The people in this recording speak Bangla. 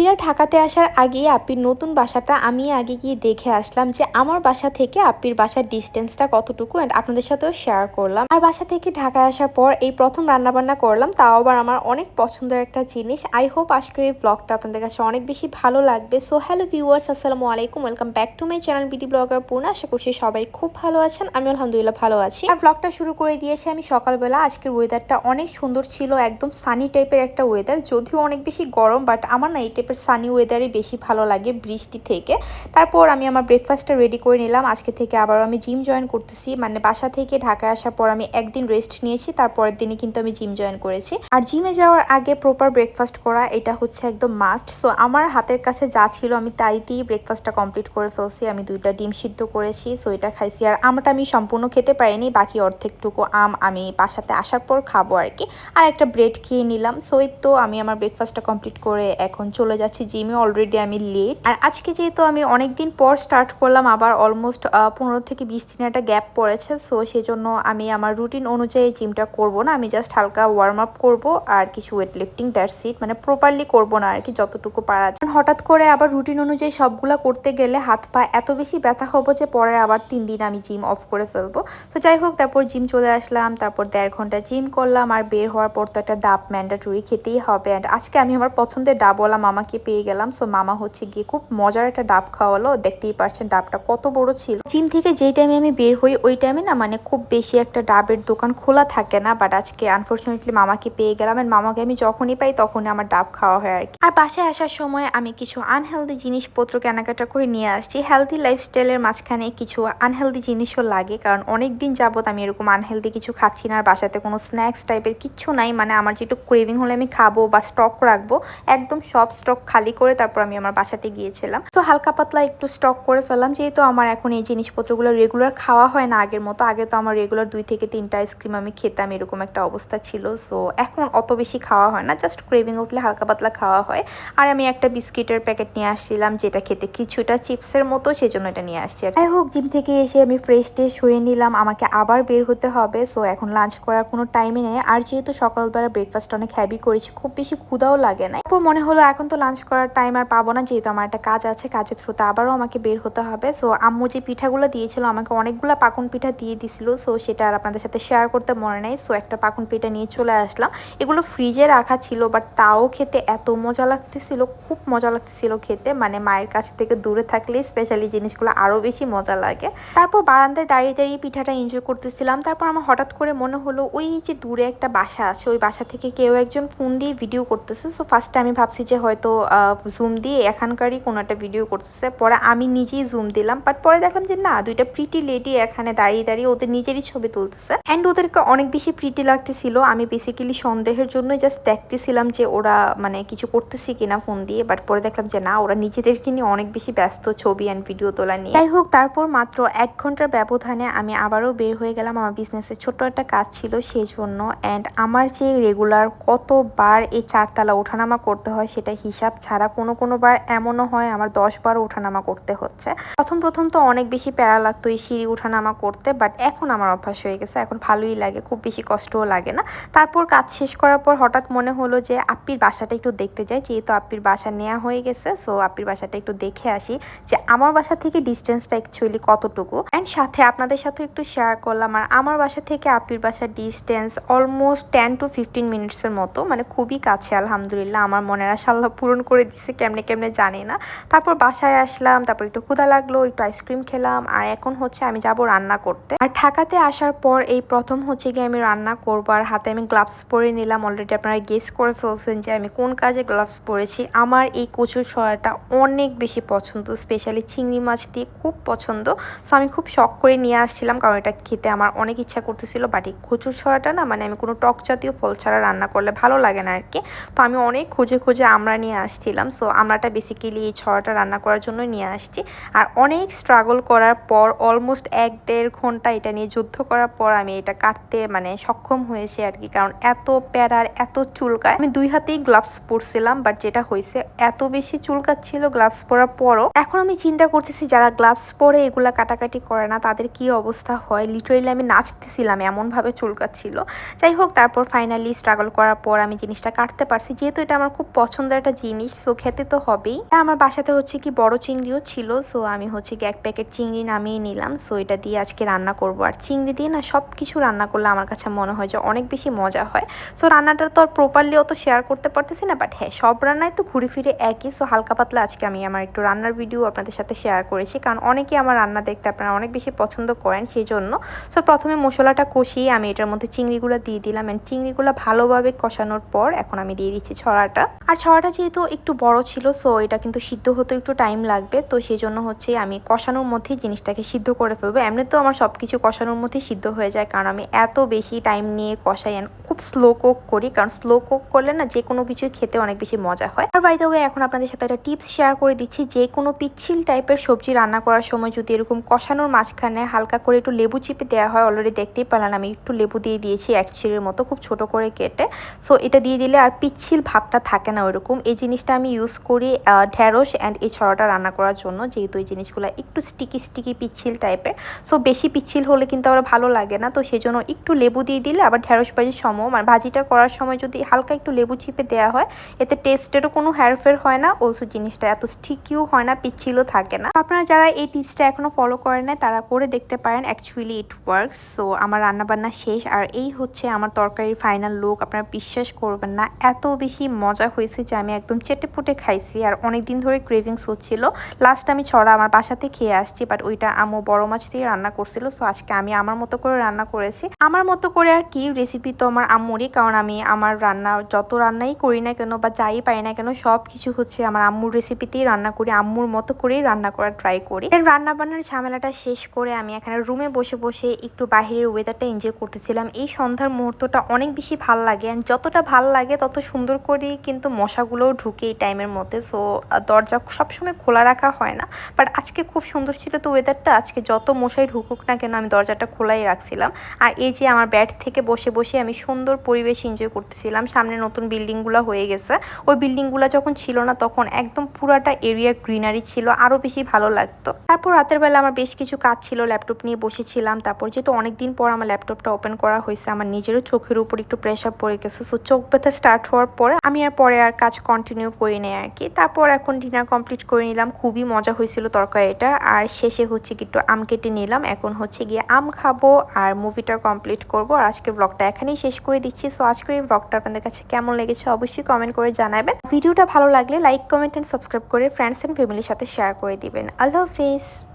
আপ্পিরা ঢাকাতে আসার আগেই আপ্পির নতুন বাসাটা আমি আগে গিয়ে দেখে আসলাম যে আমার বাসা থেকে আপ্পির বাসার ডিস্টেন্সটা কতটুকু অ্যান্ড আপনাদের সাথেও শেয়ার করলাম। আর বাসা থেকে ঢাকায় আসার পর এই প্রথম রান্নাবান্না করলাম, তাও আবার আমার অনেক পছন্দের একটা জিনিস। আই হোপ আজকের এই ব্লগটা আপনাদের কাছে অনেক বেশি ভালো লাগবে। সো হ্যালো ভিউয়ার্স আসসালামু আলাইকুম। Welcome back to my channel BD blogger পূর্ণ আশা করছি সবাই খুব ভালো আছেন, আমি আলহামদুলিল্লাহ ভালো আছি। আর ব্লগটা শুরু করে দিয়েছি আমি সকালবেলা। আজকের ওয়েদারটা অনেক সুন্দর ছিল, একদম সানি টাইপের একটা ওয়েদার যদিও অনেক বেশি গরম বাট আমার না এই সানি ওয়েদারই বেশি ভালো লাগে বৃষ্টি থেকে। তারপর আমি আমার ব্রেকফাস্টটা রেডি করে নিলাম। আজকে থেকে আবার আমি জিম জয়েন করতেছি। মানে বাসা থেকে ঢাকায় আসার পর আমি একদিন রেস্ট নিয়েছি, তারপরের দিনই কিন্তু আমি জিম জয়েন করেছি। আর জিমে যাওয়ার আগে প্রপার ব্রেকফাস্ট করা, এটা হচ্ছে একদম মাস্ট সো আমার হাতের কাছে যা ছিল আমি তাই দিয়ে ব্রেকফাস্টটা কমপ্লিট করে ফেলছি। আমি দুইটা ডিম সিদ্ধ করেছি সো এটা খাইছি। আর আমটা আমি সম্পূর্ণ খেতে পারিনি, বাকি অর্ধেকটুকু আম আমি বাসাতে আসার পর খাব আর কি। আর একটা ব্রেড খেয়ে নিলাম। সো তো আমি আমার ব্রেকফাস্টটা কমপ্লিট করে এখন চলে যাচ্ছি, জিমে অলরেডি আমি লেট আর আজকে যেহেতু আমি অনেক দিন পর স্টার্ট করলাম, আবার অলমোস্ট পনেরো থেকে বিশ দিন একটা গ্যাপ পড়েছে সো সেই জন্য আমি আমার রুটিন অনুযায়ী জিমটা করব না। আমি জাস্ট হালকা ওয়ার্ম আপ করব আর কিছু ওয়েট লিফটিং দ্যাটস সিট মানে প্রপারলি করব না আর কি, যতটুকু পারা যায়। হঠাৎ করে আবার রুটিন অনুযায়ী সবগুলা করতে গেলে হাত পা এত বেশি ব্যথা হব যে পরে আবার তিন দিন আমি জিম অফ করে ফেলব। তো যাই হোক, তারপর জিম চলে আসলাম, তারপর দেড় ঘণ্টা জিম করলাম, আর বের হওয়ার পর তো একটা ডাব ম্যান্ডাটরি খেতেই হবে। অ্যান্ড আজকে আমি আমার পছন্দের ডাব ডাবওয়ালা মামাকে পেয়ে গেলাম। সো মামা হচ্ছে গিয়ে খুব মজার একটা ডাব খাওয়ালো। দেখতেই পারছেন ডাবটা কত বড় ছিল। জিম থেকে যেই টাইমে আমি বের হই, ওই টাইমে না মানে খুব বেশি একটা ডাবের দোকান খোলা থাকে না। বাট আজকে আনফর্চুনেটলি মামাকে পেয়ে গেলাম এন্ড মামাকে আমি যখনই পাই তখনই আমার ডাব খাওয়া হয় আর কি। আর বাসায় আসার সময় আমি কিছু আনহেলদি জিনিসপত্র কেনাকাটা করে নিয়ে আসছি। হেলদি লাইফস্টাইলের মাঝখানে কিছু আনহেলদি জিনিসও লাগে। কারণ অনেক দিন যাবত আমি এরকম আনহেলদি কিছু খাচ্ছি না। আর বাসাতে কোনো স্ন্যাক্স টাইপের কিচ্ছু নাই। মানে আমার যেটু ক্রেভিং হলে আমি খাব বা স্টক রাখব, একদম সব স্টক খালি করে তারপর আমি আমার বাসাতে গিয়েছিলাম। তো হালকা পাতলা একটু স্টক করে ফেললাম, যেহেতু আমার এখন এই জিনিসপত্রগুলো রেগুলার খাওয়া হয় না আগের মতো, আগে তো আমার রেগুলার দুই থেকে তিনটা আইসক্রিম আমি খেতাম, এরকম একটা অবস্থা ছিল। সো এখন অত বেশি খাওয়া হয় না জাস্ট ক্রেভিং উঠলে হালকা পাতলা খাওয়া হয়। আর আমি একটা বিস্কিটের প্যাকেট নিয়ে আসছিলাম, যেটা খেতে কিছুটা চিপসের মতো সেই জন্য এটা নিয়ে আসছি যাই হোক জিম থেকে এসে আমি ফ্রেশ টেস্ট হয়ে নিলাম, আমাকে আবার বের হতে হবে। সো এখন লাঞ্চ করার কোনো টাইমই নেই। আর যেহেতু সকালবেলা ব্রেকফাস্ট অনেক হ্যাভি করেছি, খুব বেশি ক্ষুদাও লাগে না তারপর মনে হলো, এখন তো লাঞ্চ করার টাইম আর পাবো না, যেহেতু আমার একটা কাজ আছে, কাজের থ্রুতে আবারও আমাকে বের হতে হবে। সো আম্মু যে পিঠাগুলো দিয়েছিল, আমাকে অনেকগুলো পাকুন পিঠা দিয়ে দিছিল। সো সেটা আর আপনাদের সাথে শেয়ার করতে মনে নেই। সো একটা পাকুন পিঠা নিয়ে চলে আসলাম। এগুলো ফ্রিজে রাখা ছিল বাট তাও খেতে এত মজা লাগতেছিল, খুব মজা লাগতেছিল খেতে। মানে মায়ের কাছ থেকে দূরে থাকলে স্পেশালি জিনিসগুলো আরও বেশি মজা লাগে। তারপর বারান্দায় দাঁড়িয়ে দাঁড়িয়ে পিঠাটা এনজয় করতেছিলাম। তারপর আমার হঠাৎ করে মনে হলো, ওই যে দূরে একটা বাসা আছে, ওই বাসা থেকে কেউ একজন ফোন দিয়ে ভিডিও করতেছে। সো ফার্স্টে আমি ভাবছি যে হয়তো জুম দিয়ে এখানকারই কোনো একটা ভিডিও করতেছে। পরে আমি নিজেই জুম দিলাম বাট পরে দেখলাম যে না, দুইটা প্রিটি লেডি এখানে দাঁড়িয়ে দাঁড়িয়ে ওদের নিজেরই ছবি তুলতেছে। অ্যান্ড ওদেরকে অনেক বেশি প্রিটি লাগতেছিল। আমি বেসিক্যালি সন্দেহের জন্যই জাস্ট দেখতেছিলাম যে ওরা মানে কিছু করতেছি কিনা ফোন দিয়ে বাট পরে দেখলাম যে না, ওরা নিজেদেরকে নিয়ে অনেক বেশি ব্যস্ত ছবি অ্যান্ড ভিডিও তোলা নিয়ে। যাই হোক, তারপর মাত্র এক ঘণ্টার ব্যবধানে আমি আবারও বের হয়ে গেলাম। আমার বিজনেসের ছোট্ট একটা কাজ ছিল সেই জন্য। অ্যান্ড আমার যে রেগুলার কতবার এই চারতলা ওঠানামা করতে হয় সেটা হিসাব ছাড়া কোনো কোনো বার এমনও হয় আমার দশ বার ওঠানামা করতে হচ্ছে। প্রথম প্রথম তো অনেক বেশি প্যারা লাগতো এই সিঁড়ি ওঠানামা করতে বাট এখন আমার অভ্যাস হয়ে গেছে, এখন ভালোই লাগে, খুব বেশি কষ্টও লাগে না। তারপর কাজ শেষ করার পর হঠাৎ মনে হলো যে আপ্পির বাসাটা একটু দেখতে যাই, যেহেতু আপ্পির বাসা নেওয়া হয়ে গেছে সো আপ্পির বাসাটা একটু দেখে আসি যে আমার বাসা থেকে ডিস্টেন্সটা অ্যাকচুয়ালি কতটুকু। অ্যান্ড সাথে আপনাদের সাথে একটু শেয়ার করলাম, আর আমার বাসা থেকে আপ্পির বাসার distance almost ten to fifteen মিনিটসের মতো মানে খুবই কাছে, আলহামদুলিল্লাহ, আমার মনের আশা আল্লাহ পূরণ করে দিচ্ছে কেমনে কেমনে জানি না। তারপর বাসায় আসলাম, তারপর একটু ক্ষুদা লাগল, একটু আইসক্রিম খেলাম, আর এখন হচ্ছে আমি যাব রান্না করতে। আর ঢাকাতে আসার পর এই প্রথম হচ্ছে গিয়ে আমি রান্না করব, আর হাতে আমি গ্লাভস পরে নিলাম। অলরেডি আপনারা গেস করে ফেলছেন যে আমি কোন কাজে গ্লাভস পরেছি। আমার এই কচুর সয়াটা অনেক বেশি পছন্দ স্পেশালি চিংড়ি মাছ দিয়ে খুব পছন্দ। সো আমি খুব শখ করে নিয়ে আসছিলাম, কারণ এটা খেতে আমার অনেক ইচ্ছা করতেছিল। বাট এই কচুর সয়াটা না মানে আমি কোনো টক জাতীয় ফল ছাড়া রান্না করলে ভালো লাগে না আর কি তো আমি অনেক খুঁজে খুঁজে আমরা নিয়ে আসছিলাম। সো আমরাটা বেসিক্যালি এই ছড়াটা রান্না করার জন্য নিয়ে আসছি। আর অনেক স্ট্রাগল করার পর অলমোস্ট এক দেড় ঘণ্টা এটা নিয়ে যুদ্ধ করার পর আমি এটা কাটতে মানে সক্ষম হয়েছে আর কি। কারণ এত প্যারার, এত চুলকায়। আমি দুই হাতেই গ্লাভস পরছিলাম বাট যেটা হয়েছে, এত বেশি চুলকাচ্ছিল গ্লাভস পরার পরও। এখন আমি চিন্তা করতেছি, যারা গ্লাভস পরে এগুলা কাটাকাটি করে না, তাদের কি অবস্থা হয়? লিটারেলি আমি নাচতেছিলাম, এমনভাবে চুলকাচ্ছিল। যাই হোক, তারপর ফাইনালি স্ট্রাগল করার পর আমি জিনিসটা কাটতে পারছি। যেহেতু এটা আমার খুব পছন্দের একটা জিনিস সো খেতে তো হবেই। আমার বাসাতে হচ্ছে কি বড় চিংড়িও ছিল সো আমি হচ্ছে কি এক প্যাকেট চিংড়ি নামিয়ে নিলাম সো এটা দিয়ে আজকে রান্না করব। আর চিংড়ি দিয়ে না সব কিছু রান্না করলে আমার কাছে মনে হয় যে অনেক বেশি মজা হয়। সো রান্নাটা তো আর প্রপারলি অত শেয়ার করতে পারতেছি না বাট হ্যাঁ সব রান্নায় তো ঘুরে ফিরে একই সো হালকা পাতলা আজকে আমি আমার একটু রান্নার ভিডিও আপনাদের সাথে শেয়ার করেছি, কারণ অনেকেই আমার রান্না দেখতে আপনারা অনেক বেশি পছন্দ করেন সেই জন্য সো প্রথমে মশলাটা কষিয়ে আমি এটার মধ্যে চিংড়িগুলো দিয়ে দিলাম অ্যান্ড চিংড়িগুলো ভালোভাবে কষানোর পর এখন আমি দিয়ে দিচ্ছি ছড়াটা। আর ছড়াটা যেহেতু একটু বড় ছিল সো এটা কিন্তু সিদ্ধ হতে একটু টাইম লাগবে। তো সেই জন্য হচ্ছে আমি কষানোর মধ্যেই জিনিসটাকে সিদ্ধ করে ফেলব। এমনি তো আমার সব কিছু কষানোর মধ্যেই সিদ্ধ হয়ে যায়, কারণ আমি এত বেশি টাইম নিয়ে কষাই খুব স্লো কুক করি, কারণ স্লো কুক করলে না যে কোনো কিছু খেতে অনেক বেশি মজা হয়। আর বাই দ্য ওয়ে এখন আপনাদের সাথে একটা টিপস শেয়ার করে দিচ্ছি যে কোনো পিচ্ছিল টাইপের সবজি রান্না করার সময় যদি এরকম কষানোর মাঝখানে হালকা করে একটু লেবু চিপে দেওয়া হয় অলরেডি দেখতেই পেলেন আমি একটু লেবু দিয়ে দিয়েছি এক চিড়ের মতো, খুব ছোট করে কেটে। সো এটা দিয়ে দিলে আর পিচ্ছিল ভাবটা থাকে না ওরকম, এই জিনিসটা আমি ইউজ করি ঢ্যাঁড়স অ্যান্ড এই ছড়াটা রান্না করার জন্য, যেহেতু এই জিনিসগুলো একটু স্টিকি স্টিকি পিচ্ছিল টাইপের সো বেশি পিচ্ছিল হলে কিন্তু আবার ভালো লাগে না, তো সেই জন্য একটু লেবু দিয়ে দিলে আবার ঢ্যাঁড়স ভাজির সম মানে ভাজিটা করার সময় যদি হালকা একটু লেবু চিপে দেওয়া হয়, এতে টেস্টেরও কোনো হেরফের হয় না ওসব জিনিসটা এত স্টিকিও হয় না, পিচ্ছিলও থাকে না। আপনারা যারা এই টিপসটা এখনও ফলো করেন না তারা করে দেখতে পারেন অ্যাকচুয়ালি ইট ওয়ার্কস সো আমার রান্নাবান্না শেষ, আর এই হচ্ছে আমার তরকারির ফাইনাল লুক আপনারা বিশ্বাস করবেন না, এত বেশি মজা হয়েছে যে আমি একদম চেটে পুটে খাইছি আর অনেক দিন ধরে ক্রেভিংস হচ্ছিল। লাস্ট আমি ছড়া আমার বাসাতে খেয়ে আসছি বাট ওইটা আমু বড় মাছ দিয়ে রান্না করছিল সো আজকে আমি আমার মতো করে রান্না করেছি। আমার মতো করে আর কি রেসিপি তো আমার আম্মুরই, কারণ আমি আমার রান্না যত রান্নাই করি না কেন বা যাই পাই না কেন সব কিছু হচ্ছে আমার আম্মুর রেসিপিতেই রান্না করি, আম্মুর মতো করেই রান্না করার ট্রাই করি। রান্না বান্নার ঝামেলাটা শেষ করে আমি এখানে রুমে বসে বসে একটু বাহিরের ওয়েদারটা এনজয় করতেছিলাম। এই সন্ধ্যার মুহূর্তটা অনেক বেশি ভালো লাগে অ্যান্ড যতটা ভালো লাগে তত সুন্দর করে কিন্তু মশাগুলোও ঢুকে এই টাইমের মধ্যে। সো দরজা সবসময় খোলা রাখা হয় না। বাট আজকে খুব সুন্দর ছিল তো ওয়েদারটা আজকে যত মশাই ঢুকুক না কেন আমি দরজাটা খোলাই রাখছিলাম। আর এই যে আমার ব্যাট থেকে বসে বসে আমি সুন্দর পরিবেশ এনজয় করতেছিলাম। সামনে নতুন বিল্ডিংগুলো হয়ে গেছে। ওই বিল্ডিংগুলো যখন ছিল না, তখন একদম পুরাটা এরিয়া গ্রিনারি ছিল। আরও বেশি ভালো লাগতো। তারপর রাতের বেলা আমার বেশ কিছু কাজ ছিল। ল্যাপটপ নিয়ে বসেছিলাম। তারপর যেহেতু অনেকদিন পর আমার ল্যাপটপটা ওপেন করা হয়েছে, আমার নিজেরও চোখের উপর একটু প্রেশার পড়ে গেছে। সো চোখ ব্যথা স্টার্ট হওয়ার পরে আমি আর পরে আর কাজ কন্টিনিউ করি নাই আর কি। তারপর এখন ডিনার কমপ্লিট করে নিলাম। খুবই মজা হয়েছিল তরকারিটা। আর শেষে হচ্ছে কি একটু আম কেটে নিলাম। এখন হচ্ছে গিয়ে আম খাব আর মুভিটা কমপ্লিট করব। আর আজকে ব্লগটা এখানেই শেষ করে দিচ্ছি। সো আজকের এই ব্লগটা আপনাদের কাছে কেমন লেগেছে অবশ্যই কমেন্ট করে জানাবেন। ভিডিওটা ভালো লাগলে লাইক কমেন্ট অ্যান্ড সাবস্ক্রাইব করে ফ্রেন্ডস অ্যান্ড ফ্যামিলির সাথে শেয়ার করে দিবেন। আল্লাহ হাফিজ।